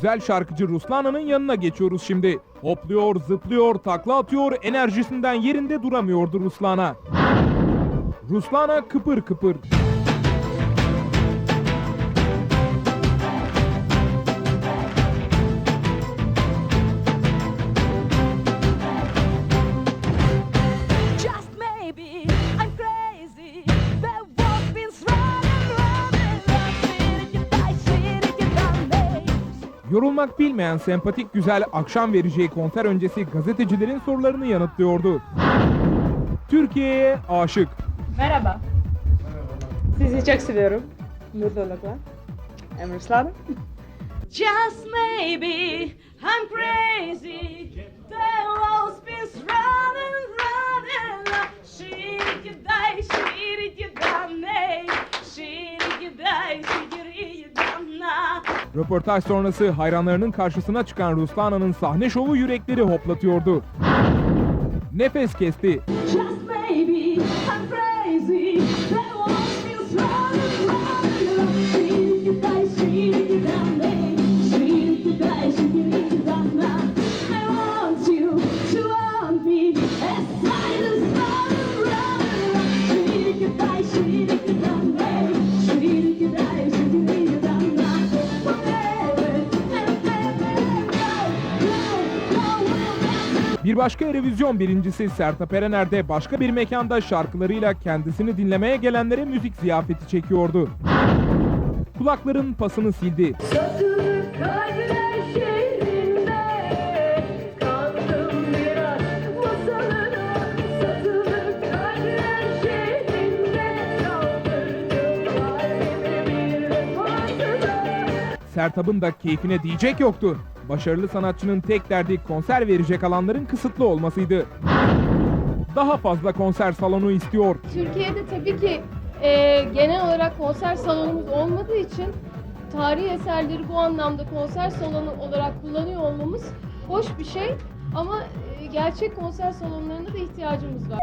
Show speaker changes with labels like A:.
A: Güzel şarkıcı Ruslana'nın yanına geçiyoruz şimdi. Hopluyor, zıplıyor, takla atıyor, enerjisinden yerinde duramıyordu Ruslana. Ruslana kıpır kıpır. Yorulmak bilmeyen sempatik güzel akşam vereceği konser öncesi gazetecilerin sorularını yanıtlıyordu. Türkiye'ye aşık.
B: Merhaba. Sizi çok seviyorum. Mutluluklar. Emre Ruslana.
C: Just maybe I'm crazy.
A: Röportaj sonrası hayranlarının karşısına çıkan Ruslana'nın sahne şovu yürekleri hoplatıyordu. Nefes kesti. Bir başka Erevizyon birincisi Sertab Erener de başka bir mekanda şarkılarıyla kendisini dinlemeye gelenlere müzik ziyafeti çekiyordu. Kulakların pasını sildi. Sertab'ın da keyfine diyecek yoktu. Başarılı sanatçının tek derdi konser verecek alanların kısıtlı olmasıydı. Daha fazla konser salonu istiyor.
D: Türkiye'de tabii ki e, genel olarak konser salonumuz olmadığı için tarihi eserleri bu anlamda konser salonu olarak kullanıyor olmamız hoş bir şey ama e, gerçek konser salonlarına da ihtiyacımız var.